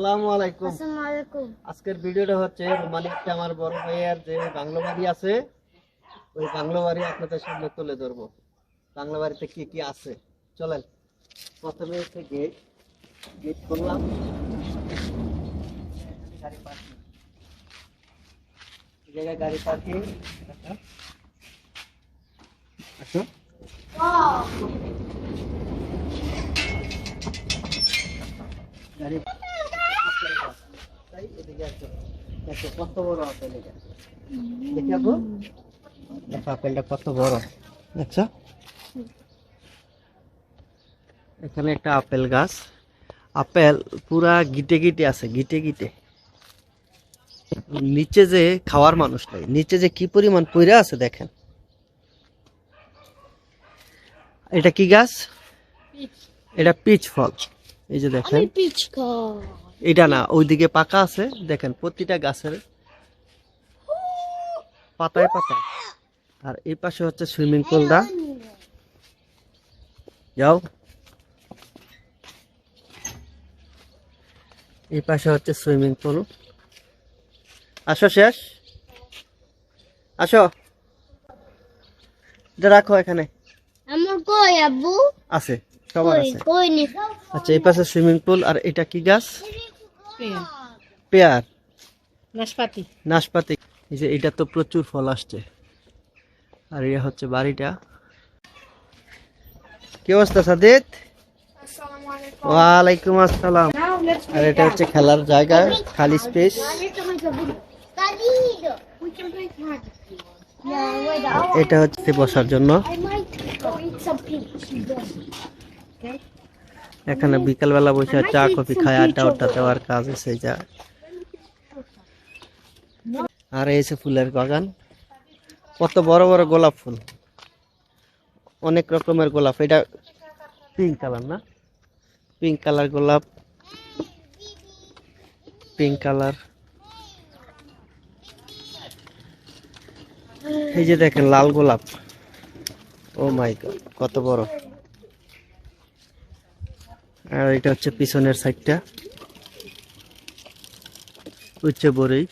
আসসালামু আলাইকুম। আজকের ভিডিওটা হচ্ছে রোমানিকটা আমার বড় ভাইয়ের যে বাংলো বাড়ি আছে ওই বাংলো বাড়ি আপনাদের সামনে তুলে ধরবো। বাংলো বাড়িতে কি কি আছে? চলেন প্রথমে হচ্ছে গেট গেট করলাম গাড়ি পার্কিং জায়গায় গাড়ি পার্কিং আসো। দেখো কত বড় আপেল এটা দেখি আপু দেখো আপেলটা কত বড় আচ্ছা এখানে একটা আপেল গাছ আপেল পুরা গিটে গিটে আছে গিটে গিটে নিচে যে খাওয়ার মানুষ নাই নিচে যে কি পরিমাণ পইরা আছে দেখেন এটা কি গাছ এটা পিচ ফল এই যে দেখেন আমি পিচকা এটা না ওইদিকে পাকা আছে দেখেন প্রতিটা গাছের পাতায় পাতায়। আর এই পাশে হচ্ছে সুইমিং পুলটা। যাও। এই পাশে হচ্ছে সুইমিং পুল। আসো শেষ। আসো। এটা রাখো এখানে। আমার কই আব্বু? আছে সবার আছে। আচ্ছা এই পাশে সুইমিং পুল আর এটা কি গাছ? পেয়ার নাশপাতি। নাশপাতি। এই যে এটা তো প্রচুর ফল আসছে। আর ইয়ে হচ্ছে বাড়িটা। কি অবস্থা সাদিত? ওয়ালাইকুম আসসালাম। আর এটা হচ্ছে খেলার জায়গা খালি স্পেস এটা হচ্ছে বসার জন্য। এখানে বিকালবেলা বসে চা কফি খায় আড্ডা আড্ডা দেওয়ার কাজ এসে যা। আর যে ফুলের বাগান কত বড় বড় গোলাপ ফুল। অনেক রকমের গোলাপ এটা পিঙ্ক কালার না? পিঙ্ক কালার গোলাপ পিঙ্ক কালার এই যে দেখেন লাল গোলাপ। ও মাই গড কত বড়। আর এটা হচ্ছে পিছনের সাইডটা। উচ্চ বড়ই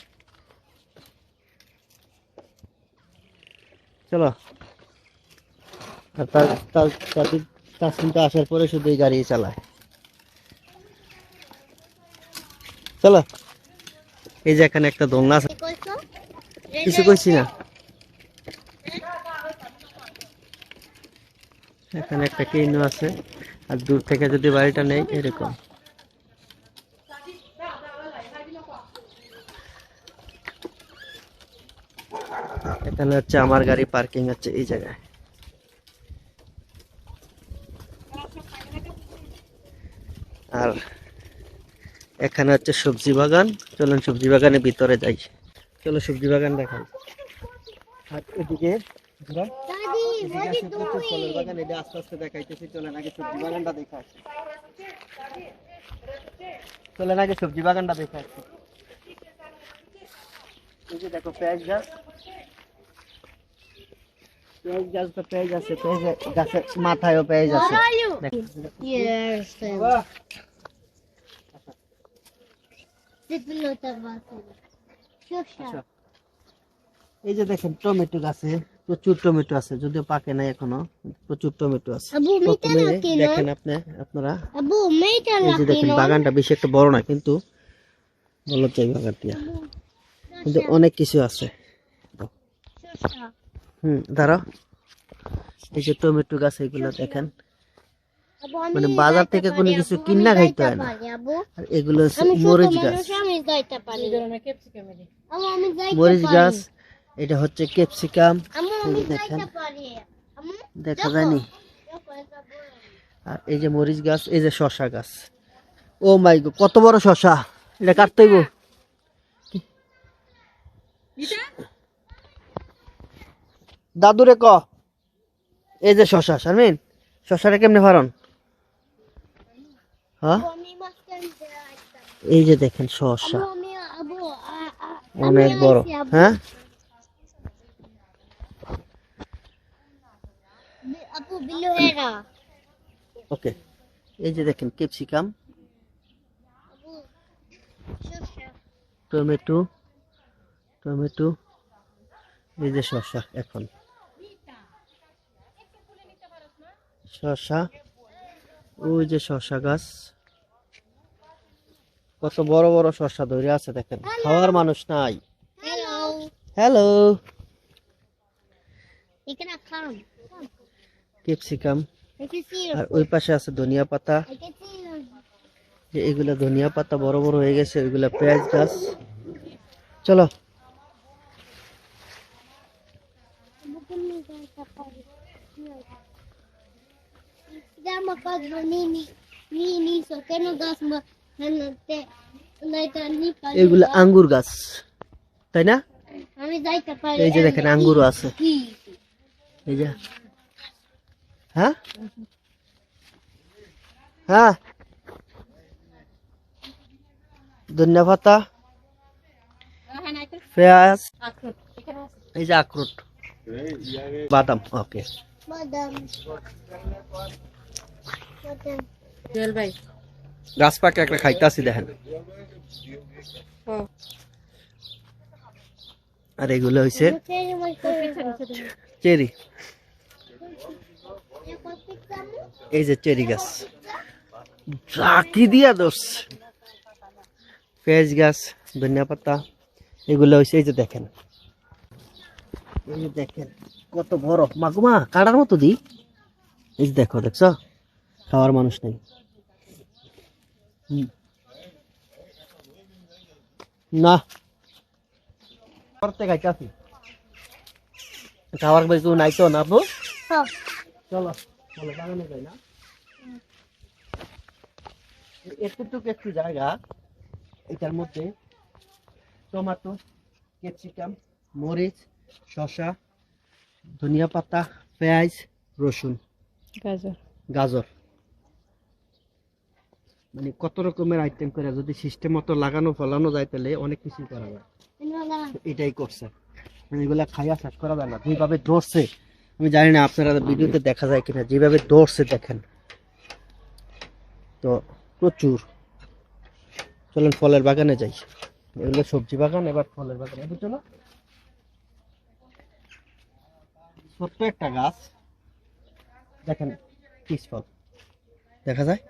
চলো। আর তার চিন্তা আসার পরে শুধু এই গাড়ি চালায়। চলো। এই যে এখানে একটা দোলনা আছে। কিছু কইছি না। এখানে একটা কেইনো আছে। আর দূর থেকে যদি বাড়িটা নেই, এরকম। এখানে হচ্ছে আমার গাড়ি, পার্কিং হচ্ছে এই জায়গায়। আর এখানে হচ্ছে সবজি বাগান। চলুন সবজি বাগানের ভিতরে যাই। চলো সবজি বাগান দেখাই। আর এদিকে বাগান এটা আস্তে আস্তে দেখাইতেছি চলেন আগে সবজি বাগানটা দেখা আসি চলেন আগে সবজি বাগানটা দেখা আসি এই যে দেখো পেঁয়াজ গাছ পেঁয়াজ গাছ তো পেঁয়াজ আছে পেঁয়াজ গাছের মাথায়ও পেঁয়াজ আছে What are you? দেখো। Yes. বাহ, Sit below the bottle. আচ্ছা। Shusha. এই যে দেখেন টমেটো গাছে প্রচুর টমেটো আছে যদিও পাকে নাই এখনও প্রচুর টমেটো আছে? দেখেন আপনি আপনারা। এই যে দেখেন বাগানটা বেশি একটা বড় না কিন্তু বলো চাই বাগানটা। কিন্তু অনেক কিছু আছে. হুম দাঁড়াও। এই যে টমেটো গাছ এগুলো দেখেন। মানে বাজার থেকে কোনো কিছু কিনা খাইতে হয় না। আর এগুলো হচ্ছে মরিচ গাছ। মরিচ গাছ এটা হচ্ছে ক্যাপসিকাম। দেখেন। দেখা যায়নি। আর এই যে মরিচ গাছ এই যে শশা গাছ। ও মাই গো কত বড় শশা এটা কাটতে হইব। দাদুরে ক। এই যে শশা শারমিন শশাটা কেমনে ফারন হ্যাঁ। এই যে দেখেন শশা অনেক বড়। হ্যাঁ আপু বিলু হেরা ওকে এই যে দেখেন ক্যাপসিকাম টমেটো টমেটো এই যে শসা এখন। শসা ওই যে শসা গাছ। কত বড় বড় শসা ধরে আছে দেখেন। খাওয়ার মানুষ নাই. Hello come. Capsicum I can see আর your ওই পাশে আছে ধনিয়া পাতা। I can see your যে এগুলা ধনিয়া পাতা বড় বড় হয়ে গেছে ওইগুলা পেঁয়াজ গাছ। চলো। Dama pag nini nini so keno gas ma nanate নাইটা নি পারি এগুলা আঙ্গুর গাছ। তাই না? আমি যাইতে পারি। এই যে দেখেন আঙ্গুরও আছে। কি? এই যে। হ্যাঁ হ্যাঁ ধনিয়া পাতা পেঁয়াজ আখরোট এখানে আছে এই যে আখরোট বাদাম ওকে মাদাম মাদাম জুয়েল ভাই গাছ পাকে একটা খাইতাছি দেখেন ও আর এগুলো হয়েছে তেরে মই করে চেরি এই যে চেরি গাছ। কি দিয়া দোষ? পেঁয়াজ গাছ, ধনিয়া পাতা, এগুলো হয়েছে এই যে দেখেন। এই যে দেখেন, কত বড় মাগুমা কাটার মতো দি। এই যে দেখো, দেখছ? খাওয়ার মানুষ নেই। না। করতে খাইতাছি খাওয়ার বেশি নাই তো না আপু? হ্যাঁ। চলো চলো বাগানে যাই না? এতটুকু একটু জায়গা এটার মধ্যে টমেটো ক্যাপসিকাম মরিচ শসা ধনিয়া পাতা পেঁয়াজ রসুন গাজর। গাজর। মানে কত রকমের আইটেম করে যদি সিস্টেম মতো লাগানো ফলানো যায় তাহলে অনেক কিছু করা যায়। এটাই করছে। মানে এগুলা খাইয়া শেষ করা যায় না। যেভাবে ধরছে। আমি জানি না আপনারা ভিডিওতে দেখা যায় কিনা যেভাবে ধরছে দেখেন। তো প্রচুর। চলেন ফলের বাগানে যাই। এগুলো সবজি বাগান এবার ফলের বাগানে। বুঝছ না ছোট্ট একটা গাছ। দেখেন কিস ফল। দেখা যায়?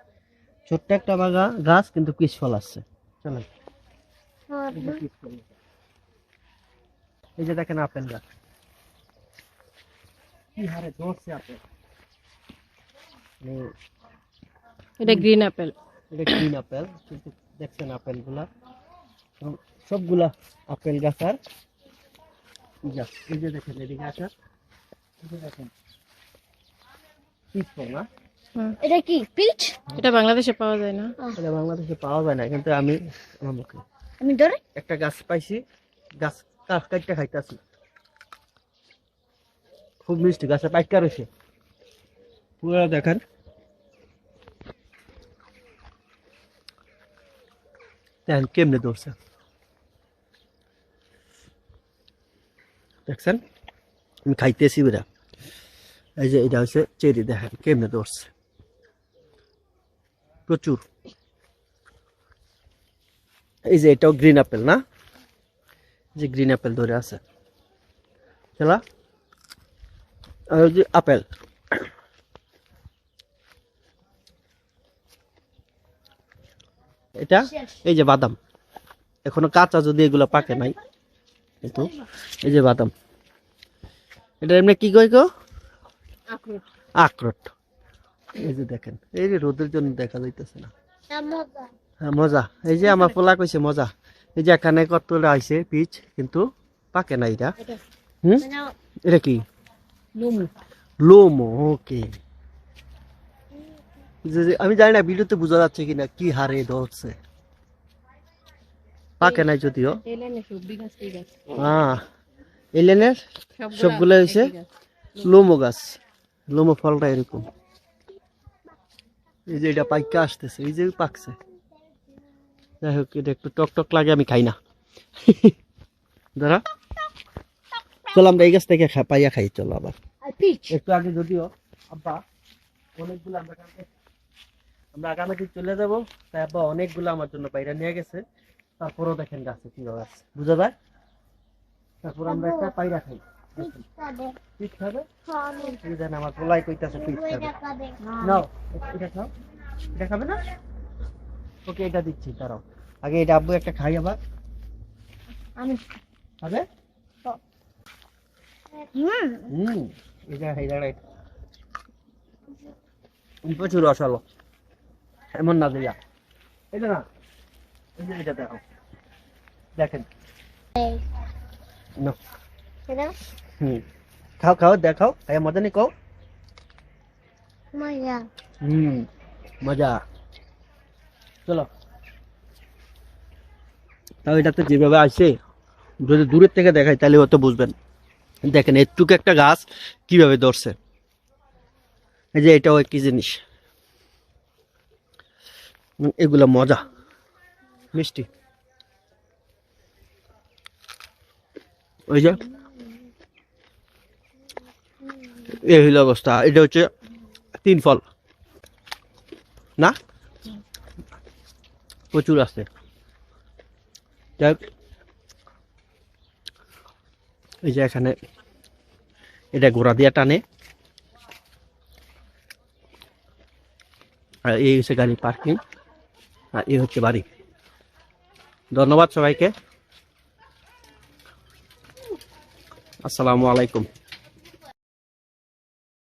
ছোট্ট একটা বাগা গাছ কিন্তু কিস ফল আসছে। চলেন। এই যে দেখেন আপেল গাছ। কি হারে ধরছে আপেল এটা গ্রিন আপেল এটা গ্রিন আপেল কিন্তু দেখছেন আপেলগুলা সবগুলা আপেল গাছ। আর এই যে দেখেন এদিকে আসার দেখেন। না? এটা কি পিচ? এটা বাংলাদেশে পাওয়া যায় না। এটা বাংলাদেশে পাওয়া যায় না কিন্তু আমি আমার মুখে আমি ধরে। একটা গাছ পাইছি গাছ কাঠ কাটতে খাইতেছি। খুব মিষ্টি, গাছে পাইকা রয়েছে পুরো দেখেন। দেখেন কেমনে ধরছে দেখছেন? আমি খাইতেছি বেরা এই যে, এটা হচ্ছে চেরি, দেখেন, কেমনে ধরছে? প্রচুর। এই যে, এটাও গ্রিন আপেল না? যে গ্রিন আপেল ধরে আছে। চলা আর যে আপেল। এটা এই যে বাদাম। এখনও কাঁচা যদি এগুলো পাকে নাই কিন্তু এই যে বাদাম। এটা এমনি কি কই গো? আখরোট। এই যে দেখেন এই যে রোদের জন্য দেখা যাইতেছে না। হ্যাঁ মজা। এই যে আমার পোলা কইছে মজা। এই যে এখানে কতটা আইছে পিচ কিন্তু পাকে না এটা এটা। হুম? মানে এটা কি? লুমু লোমো ওকে আমি জানি না ভিডিওতে বোঝা যাচ্ছে কিনা কি হারে ধরছে। পাকে নাই যদিও। গাছ। হ্যাঁ এলেনের সবগুলো গাছ। লোমো গাছ। লোমো ফলটা এরকম। এই যে এটা পাইকা আসতেছে এই যে পাকছে। যাই হোক এটা একটু টক টক লাগে আমি খাই না। দাঁড়া। চলো আমরা এই গাছ থেকে পাইয়া খাই চলো আবার। একটু আগে যদিও আব্বা অনেকগুলো আমরা আমরা আগামী দিন চলে যাব। তাই আব্বা অনেকগুলো আমার জন্য বাইরে নিয়ে গেছে। তারপরেও দেখেন গাছে কীভাবে আছে। বুঝা যায়? তারপর আমরা একটা পায়রা খাই। পিঠ খাবে? এই দেন আমার পোলাই কইতাছে পিঠ খাবে। এটা নাও এটা খাও। এটা খাবে না? ওকে এটা দিচ্ছি দাঁড়াও। আগে এটা আব্বু একটা খাই আবার। আমি খাবে? হুম। প্রচুর রসালো এমন না দিয়া এটা না এটা দেখো দেখেন হুম খাও খাও দেখাও খাই মজা নেই খাও মজা হুম মজা চলো তাও এটাতে যেভাবে আসছে যদি দূরের থেকে দেখাই তাহলে হয়তো বুঝবেন দেখেন, এটুকু একটা গাছ কীভাবে ধরছে? এই যে এটাও একই জিনিস। এগুলা মজা। মিষ্টি। ওই যে। এই হইল অবস্থা। এটা হচ্ছে তিন ফল। না? প্রচুর আছে। যাই এই যে এখানে এটা গোড়া দিয়া টানে। আর এই হচ্ছে গাড়ি পার্কিং, আর এই হচ্ছে বাড়ি। ধন্যবাদ সবাইকে। আসসালামু আলাইকুম।